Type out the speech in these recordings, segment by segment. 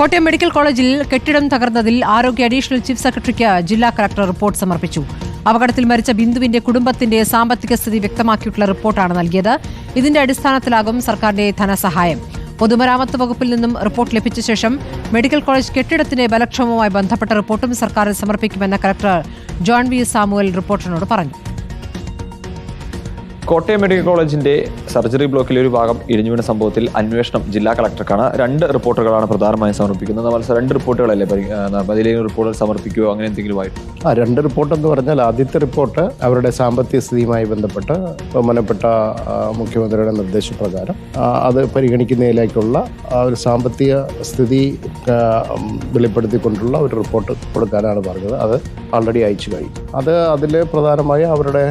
Kottayam medical കോളേജിൽ കെട്ടിടം തകർന്നതിൽ ആരോഗ്യ അഡീഷണൽ ചീഫ് സെക്രട്ടറിക്ക് ജില്ലാ കളക്ടർ റിപ്പോർട്ട് സമർപ്പിച്ചു. അപകടത്തിൽ മരിച്ച ബിന്ദുവിന്റെ കുടുംബത്തിന്റെ സാമ്പത്തിക സ്ഥിതി വ്യക്തമാക്കിയിട്ടുള്ള റിപ്പോർട്ടാണ് നൽകിയത്. ഇതിന്റെ അടിസ്ഥാനത്തിലാകും സർക്കാരിന്റെ ധനസഹായം. പൊതുമരാമത്ത് വകുപ്പിൽ നിന്നും റിപ്പോർട്ട് ലഭിച്ച ശേഷം മെഡിക്കൽ കോളേജ് കെട്ടിടത്തിന്റെ ബലക്ഷമവുമായി ബന്ധപ്പെട്ട റിപ്പോർട്ടും സർക്കാരിന് സമർപ്പിക്കുമെന്ന കളക്ടർ ജോൺ വി സാമുവൽ റിപ്പോർട്ടറിനോട് പറഞ്ഞു. കോട്ടയം മെഡിക്കൽ കോളേജിന്റെ സർജറി ബ്ലോക്കിലെ ഒരു ഭാഗം ഇടിഞ്ഞു വീണ സംഭവത്തിൽ അന്വേഷണം ജില്ലാ കളക്ടർക്കാണ്. രണ്ട് റിപ്പോർട്ടുകളാണ് പ്രധാനമായും സമർപ്പിക്കുന്നത്. മത്സരം? രണ്ട് റിപ്പോർട്ടുകളല്ലേ? ആ, റിപ്പോർട്ടുകൾ സമർപ്പിക്കുകയോ അങ്ങനെ എന്തെങ്കിലും ആയിട്ട്? ആ രണ്ട് റിപ്പോർട്ട് എന്ന് പറഞ്ഞാൽ ആദ്യത്തെ റിപ്പോർട്ട് അവരുടെ സാമ്പത്തിക സ്ഥിതിയുമായി ബന്ധപ്പെട്ട് ബഹുമാനപ്പെട്ട മുഖ്യമന്ത്രിയുടെ നിർദ്ദേശപ്രകാരം. അത് പരിഗണിക്കുന്നതിലേക്കുള്ള ഒരു സാമ്പത്തിക സ്ഥിതി വെളിപ്പെടുത്തിക്കൊണ്ടുള്ള ഒരു റിപ്പോർട്ട് കൊടുക്കാനാണ് പറഞ്ഞത്. അത് ആൾറെഡി അയച്ചു കഴിഞ്ഞു. അത് അതിൽ പ്രധാനമായും അവരുടെ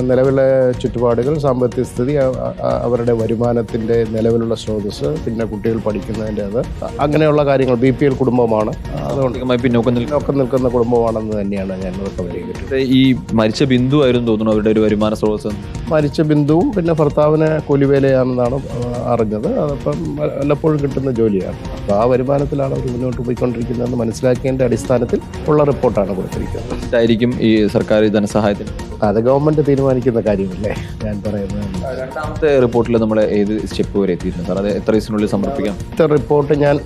നിലവിലെ ചുറ്റുപാടുകൾ സാമ്പത്തിക സ്ഥിതി അവരുടെ വരുമാനത്തിന്റെ നിലവിലുള്ള സ്രോതസ് പിന്നെ കുട്ടികൾ പഠിക്കുന്നതിന്റെ അത്. അങ്ങനെയുള്ള കാര്യങ്ങൾ ബി പി എൽ കുടുംബമാണ്. അതുകൊണ്ട് സാമ്പത്തികമായി പിന്നോക്കം നിൽക്കുന്ന ഒക്കെ നിൽക്കുന്ന കുടുംബമാണെന്ന് തന്നെയാണ് ഞാൻ ഈ മരിച്ച ബിന്ദു ആയിരുന്നു തോന്നുന്നു അവരുടെ ഒരു വരുമാന സ്രോതസ് മരിച്ച ബിന്ദുവും പിന്നെ ഭർത്താവിന് കൂലിവേലയാണെന്നാണ് അറിഞ്ഞത്. അതപ്പം വല്ലപ്പോഴും കിട്ടുന്ന ജോലിയാണ്. അപ്പോൾ ആ വരുമാനത്തിലാണ് അവർ മുന്നോട്ട് പോയിക്കൊണ്ടിരിക്കുന്നതെന്ന് മനസ്സിലാക്കിയതിന്റെ അടിസ്ഥാനത്തിൽ ഉള്ള റിപ്പോർട്ടാണ് കൊടുത്തിരിക്കുന്നത്. ആയിരിക്കും ഈ സർക്കാർ ധനസഹായത്തിന്. അത് ഗവൺമെന്റ് തീരുമാനിക്കുന്ന കാര്യമല്ലേ ഞാൻ പറയുന്നത്. രണ്ടാമത്തെ റിപ്പോർട്ടിൽ നമ്മൾ ഏത് സ്റ്റെപ്പ് വരെ എത്തിയിരുന്നു സാർ അത് എത്ര ദിവസത്തിനുള്ളിൽ സമർപ്പിക്കാം? റിപ്പോർട്ട് ഞാൻ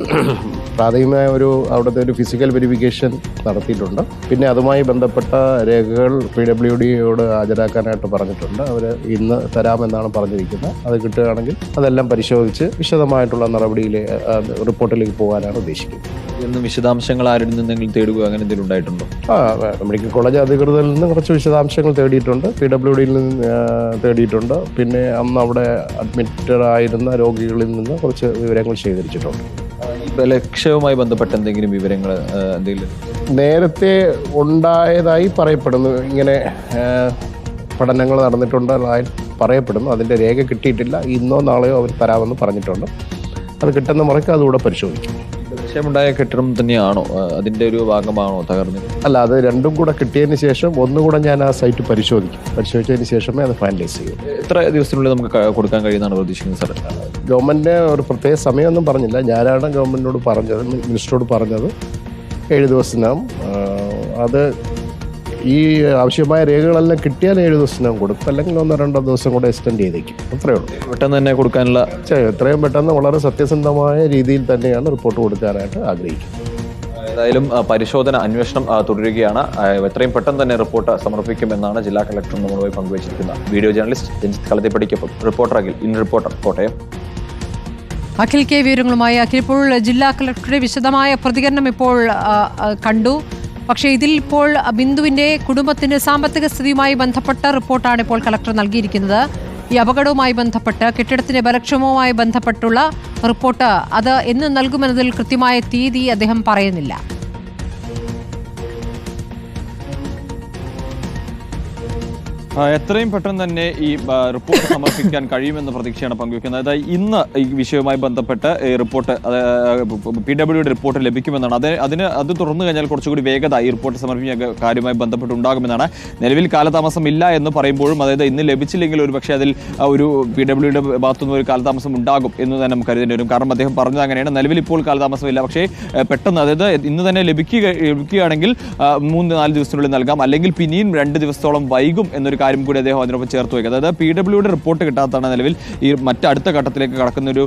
പ്രാഥമികമായ ഒരു അവിടുത്തെ ഒരു ഫിസിക്കൽ വെരിഫിക്കേഷൻ നടത്തിയിട്ടുണ്ട്. പിന്നെ അതുമായി ബന്ധപ്പെട്ട രേഖകൾ പി ഡബ്ല്യു ഡിയോട് ഹാജരാക്കാനായിട്ട് പറഞ്ഞിട്ടുണ്ട്. അവർ ഇന്ന് തരാമെന്നാണ് പറഞ്ഞിരിക്കുന്നത്. അത് കിട്ടുകയാണെങ്കിൽ അതെല്ലാം പരിശോധിച്ച് വിശദമായിട്ടുള്ള നടപടിയിൽ റിപ്പോർട്ടിലേക്ക് പോകാനാണ് ഉദ്ദേശിക്കുന്നത്. ഇന്ന് വിശദാംശങ്ങൾ ആരിൽ നിന്നെങ്കിലും തേടുക അങ്ങനെ എന്തെങ്കിലും ഉണ്ടായിട്ടുണ്ടോ? ആ മെഡിക്കൽ കോളേജ് അധികൃതരിൽ നിന്ന് കുറച്ച് വിശദാംശങ്ങൾ തേടിയിട്ടുണ്ട്. പി ഡബ്ല്യു ഡിയിൽ നിന്ന് തേടിയിട്ടുണ്ട്. പിന്നെ അന്ന് അവിടെ അഡ്മിറ്റഡ് ആയിരുന്ന രോഗികളിൽ നിന്ന് കുറച്ച് വിവരങ്ങൾ ശേഖരിച്ചിട്ടുണ്ട്. ഈ ബലക്ഷയവുമായി ബന്ധപ്പെട്ട എന്തെങ്കിലും വിവരങ്ങൾ എന്തെങ്കിലും? നേരത്തെ ഉണ്ടായതായി പറയപ്പെടുന്നു. ഇങ്ങനെ പഠനങ്ങൾ നടന്നിട്ടുണ്ടായി പറയപ്പെടുന്നു. അതിന്റെ രേഖ കിട്ടിയിട്ടില്ല. ഇന്നോ നാളെയോ അവർ തരാമെന്ന് പറഞ്ഞിട്ടുണ്ട്. അത് കിട്ടുന്ന മുറയ്ക്ക് അതുകൂടെ പരിശോധിക്കും. ബലക്ഷയമുണ്ടായ കെട്ടിടം തന്നെയാണോ? അതിന്റെ ഒരു ഭാഗമാണോ തകർന്നത്? അല്ല അത് രണ്ടും കൂടെ കിട്ടിയതിന് ശേഷം ഒന്നുകൂടെ ഞാൻ ആ സൈറ്റ് പരിശോധിക്കും. പരിശോധിച്ചതിന് ശേഷമേ അത് ഫൈനലൈസ് ചെയ്യൂ. എത്ര ദിവസത്തിനുള്ളിൽ നമുക്ക് കൊടുക്കാൻ കഴിയുന്നതാണ് പ്രതീക്ഷിക്കുന്നത് സാർ ഗവൺമെന്റിന്റെ ഒരു പ്രത്യേക സമയമൊന്നും പറഞ്ഞില്ല. ഞാനാണ് ഗവൺമെന്റിനോട് പറഞ്ഞത് മിനിസ്റ്ററോട് പറഞ്ഞത്. ഏഴ് ദിവസത്തിനകം. അത് ഈ ആവശ്യമായ രേഖകളെല്ലാം കിട്ടിയാൽ ഏഴ് ദിവസത്തിനകം കൊടുക്കും. അല്ലെങ്കിൽ ഒന്നോ രണ്ടോ ദിവസം കൂടെ എക്സ്റ്റെൻഡ് ചെയ്തേക്കും. അത്രയേ ഉള്ളൂ. പെട്ടെന്ന് തന്നെ കൊടുക്കാനുള്ള ചെ- എത്രയും പെട്ടെന്ന് വളരെ സത്യസന്ധമായ രീതിയിൽ തന്നെയാണ് റിപ്പോർട്ട് കൊടുക്കാനായിട്ട് ആഗ്രഹിക്കുന്നത്. ഏതായാലും പരിശോധന അന്വേഷണം തുടരുകയാണ്. എത്രയും പെട്ടെന്ന് തന്നെ റിപ്പോർട്ട് സമർപ്പിക്കുമെന്നാണ് ജില്ലാ കളക്ടർ നമ്മളുമായി പങ്കുവച്ചിരിക്കുന്ന video journalist Ranjith കളത്തിപ്പടിക്കൊപ്പം reporter Akhil in reporter Kottayam. Akhil K വിവരങ്ങളുമായി അഖിൽ ഇപ്പോൾ ജില്ലാ കളക്ടറുടെ വിശദമായ പ്രതികരണം ഇപ്പോൾ കണ്ടു. പക്ഷേ ഇതിൽ ഇപ്പോൾ ബിന്ദുവിന്റെ കുടുംബത്തിന്റെ സാമ്പത്തിക സ്ഥിതിയുമായി ബന്ധപ്പെട്ട റിപ്പോർട്ടാണ് ഇപ്പോൾ കളക്ടർ നൽകിയിരിക്കുന്നത്. ഈ അപകടവുമായി ബന്ധപ്പെട്ട് കെട്ടിടത്തിന്റെ ബലക്ഷമവുമായി ബന്ധപ്പെട്ടുള്ള റിപ്പോർട്ട് അത് എന്ന് നൽകുമെന്നതിൽ കൃത്യമായ തീയതി അദ്ദേഹം പറയുന്നില്ല. എത്രയും പെട്ടെന്ന് തന്നെ ഈ റിപ്പോർട്ട് സമർപ്പിക്കാൻ കഴിയുമെന്ന പ്രതീക്ഷയാണ് പങ്കുവയ്ക്കുന്നത് അതായത് ഇന്ന് ഈ വിഷയവുമായി ബന്ധപ്പെട്ട് റിപ്പോർട്ട് പി ഡബ്ല്യുടെ റിപ്പോർട്ട് ലഭിക്കുമെന്നാണ്. അത് അതിന് അത് തുറന്നു കഴിഞ്ഞാൽ കുറച്ചുകൂടി വേഗത ഈ റിപ്പോർട്ട് സമർപ്പിക്കുന്ന കാര്യവുമായി ബന്ധപ്പെട്ട് ഉണ്ടാകുമെന്നാണ്. നിലവിൽ കാലതാമസം ഇല്ല എന്ന് പറയുമ്പോഴും അതായത് ഇന്ന് ലഭിച്ചില്ലെങ്കിൽ ഒരു പക്ഷേ അതിൽ ഒരു പി ഡബ്ല്യുടെ ഭാഗത്തുനിന്ന് ഒരു കാലതാമസം ഉണ്ടാകും എന്ന് തന്നെ നമുക്ക് കരുതേണ്ടി വരും. കാരണം അദ്ദേഹം പറഞ്ഞത് അങ്ങനെയാണ്. നിലവിൽ ഇപ്പോൾ കാലതാമസമില്ല പക്ഷേ പെട്ടെന്ന് അതായത് ഇന്ന് തന്നെ ലഭിക്കുക ലഭിക്കുകയാണെങ്കിൽ മൂന്ന് നാല് ദിവസത്തിനുള്ളിൽ നൽകാം. അല്ലെങ്കിൽ പിന്നെയും രണ്ട് ദിവസത്തോളം വൈകും എന്നൊരു കാര്യം കൂടി അദ്ദേഹം അതിനൊപ്പം ചേർത്ത് വയ്ക്കുക അതായത് പി ഡബ്ല്യുയുടെ റിപ്പോർട്ട് കിട്ടാത്തതാണ് നിലവിൽ ഈ മറ്റടുത്ത ഘട്ടത്തിലേക്ക് കടക്കുന്ന ഒരു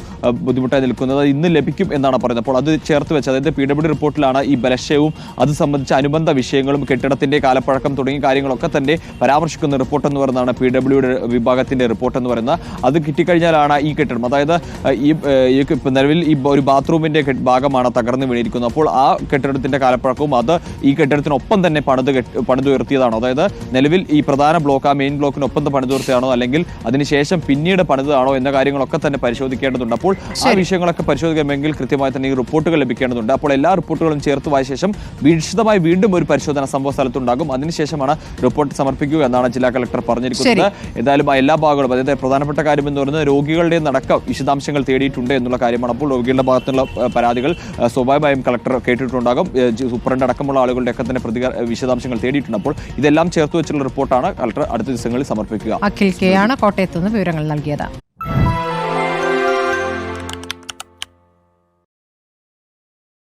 ബുദ്ധിമുട്ടായി നിൽക്കുന്നത്. ഇന്ന് ലഭിക്കും എന്നാണ് പറയുന്നത്. അപ്പോൾ അത് ചേർത്ത് വെച്ച് അതായത് പി ഡബ്ല്യു റിപ്പോർട്ടിലാണ് ഈ ബലക്ഷയവും അത് സംബന്ധിച്ച അനുബന്ധ വിഷയങ്ങളും കെട്ടിടത്തിന്റെ കാലപ്പഴക്കം തുടങ്ങിയ കാര്യങ്ങളൊക്കെ തന്നെ പരാമർശിക്കുന്ന റിപ്പോർട്ട് എന്ന് പറയുന്നതാണ് പി ഡബ്ല്യുയുടെ വിഭാഗത്തിന്റെ റിപ്പോർട്ട് എന്ന് പറയുന്നത്. അത് കിട്ടിക്കഴിഞ്ഞാലാണ് ഈ കെട്ടിടം. അതായത് ഈ ഇപ്പം നിലവിൽ ഈ ഒരു ബാത്റൂമിന്റെ ഭാഗമാണ് തകർന്നു വീണിരിക്കുന്നത്. അപ്പോൾ ആ കെട്ടിടത്തിന്റെ കാലപ്പഴക്കവും അത് ഈ കെട്ടിടത്തിനൊപ്പം തന്നെ പണിത് പണിതുയർത്തിയതാണോ. അതായത് നിലവിൽ ഈ പ്രധാന ബ്ലോക്ക് ആ മെയിൻ ബ്ലോക്കിനൊപ്പം പണിതുയർത്തിയാണോ അല്ലെങ്കിൽ അതിനുശേഷം പിന്നീട് പണിതാണോ എന്ന കാര്യങ്ങളൊക്കെ തന്നെ പരിശോധിക്കേണ്ടതുണ്ട്. അപ്പോൾ ആ വിഷയങ്ങളൊക്കെ പരിശോധിക്കണമെങ്കിൽ കൃത്യമായി തന്നെ ഈ റിപ്പോർട്ടുകൾ ലഭിക്കേണ്ടതുണ്ട്. അപ്പോൾ എല്ലാ റിപ്പോർട്ടുകളും ചേർത്ത് വായ ശേഷം വിശദമായി വീണ്ടും ഒരു പരിശോധന സംഭവ സ്ഥലത്തുണ്ടാകും. അതിനുശേഷമാണ് റിപ്പോർട്ട് സമർപ്പിക്കുക എന്നാണ് ജില്ലാ കളക്ടർ പറഞ്ഞിരിക്കുന്നത്. എന്തായാലും ആ എല്ലാ ഭാഗങ്ങളും അതായത് പ്രധാനപ്പെട്ട കാര്യം എന്ന് പറയുന്നത് രോഗികളുടെ നടക്കം വിശദാംശങ്ങൾ തേടിയിട്ടുണ്ട് എന്നുള്ള കാര്യമാണ്. അപ്പോൾ രോഗികളുടെ ഭാഗത്തുള്ള പരാതികൾ സ്വാഭാവികമായും കളക്ടർ കേട്ടിട്ടുണ്ടാകും. സൂപ്രണ്ട് അടക്കമുള്ള ആളുകളുടെ ഒക്കെ തന്നെ പ്രതികാര വിശദാംശങ്ങൾ തേടിയിട്ടുണ്ട്. അപ്പോൾ ഇതെല്ലാം ചേർത്ത് വെച്ചുള്ള റിപ്പോർട്ടാണ് കളക്ടർ അടുത്ത ദിവസങ്ങളിൽ സമർപ്പിക്കുക. അഖിൽ കെ ആണ് കോട്ടയത്ത് നിന്ന് വിവരങ്ങൾ നൽകിയത്.